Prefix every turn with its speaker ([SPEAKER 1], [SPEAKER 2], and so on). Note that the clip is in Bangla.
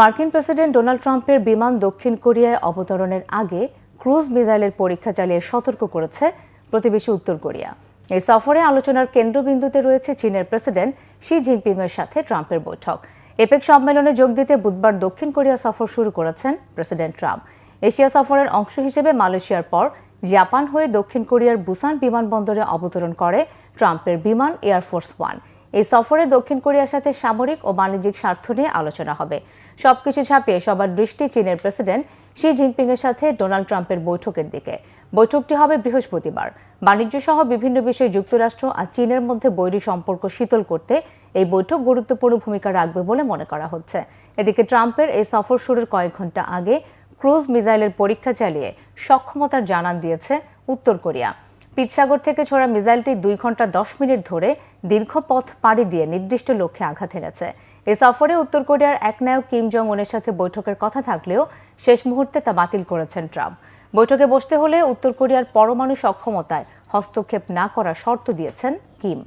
[SPEAKER 1] মার্কিন প্রেসিডেন্ট ডোনাল্ড ট্রাম্পের বিমান দক্ষিণ কোরিয়ায় অবতরণের আগে ক্রুজ মিসাইলের পরীক্ষা চালিয়ে সতর্ক করেছে প্রতিবেশী উত্তর কোরিয়া। এই সফরে আলোচনার কেন্দ্রবিন্দুতে রয়েছে চীনের প্রেসিডেন্ট শি জিনপিং এর সাথে ট্রাম্পের বৈঠক। এপেক সম্মেলনে যোগ দিতে বুধবার দক্ষিণ কোরিয়া সফর শুরু করেছেন প্রেসিডেন্ট ট্রাম্প। এশিয়া সফরের অংশ হিসেবে মালয়েশিয়ার পর জাপান হয়ে দক্ষিণ কোরিয়ার বুসান বিমানবন্দরে অবতরণ করে ট্রাম্পের বিমান এয়ারফোর্স ওয়ান। এই সফরে দক্ষিণ কোরিয়ার সাথে সামরিক ও বাণিজ্যিক স্বার্থ নিয়ে আলোচনা হবে। সবকিছু ছাপিয়ে সবার দৃষ্টি চীনের প্রেসিডেন্ট শি জিনপিং এর সাথে ডোনাল্ড ট্রাম্পের বৈঠকের দিকে। বৈঠকটি হবে বৃহস্পতিবার। বাণিজ্য সহ বিভিন্ন বিষয়ে যুক্তরাষ্ট্র আর চীনের মধ্যে বৈরী সম্পর্ক শীতল করতে এই বৈঠক গুরুত্বপূর্ণ ভূমিকা রাখবে বলে মনে করা হচ্ছে। এদিকে ট্রাম্পের এই সফর শুরুর কয়েক ঘণ্টা আগে ক্রুজ মিসাইলের পরীক্ষা চালিয়ে সক্ষমতার জানান দিয়েছে উত্তর কোরিয়া। পিৎসাগর থেকে ছোড়া মিসাইলটি দুই ঘণ্টা দশ মিনিট ধরে দীর্ঘ পথ পাড়ি দিয়ে নির্দিষ্ট লক্ষ্যে আঘাত এনেছে এ সফরে উত্তর কোরিয়ার এক নায়ক কিম জং উনের সাথে বৈঠকের কথা থাকলেও শেষ মুহূর্তে তা বাতিল করেছেন ট্রাম্প। বৈঠকে বসতে হলে উত্তর কোরিয়ার পরমাণু সক্ষমতায় হস্তক্ষেপ না করার শর্ত দিয়েছেন কিম।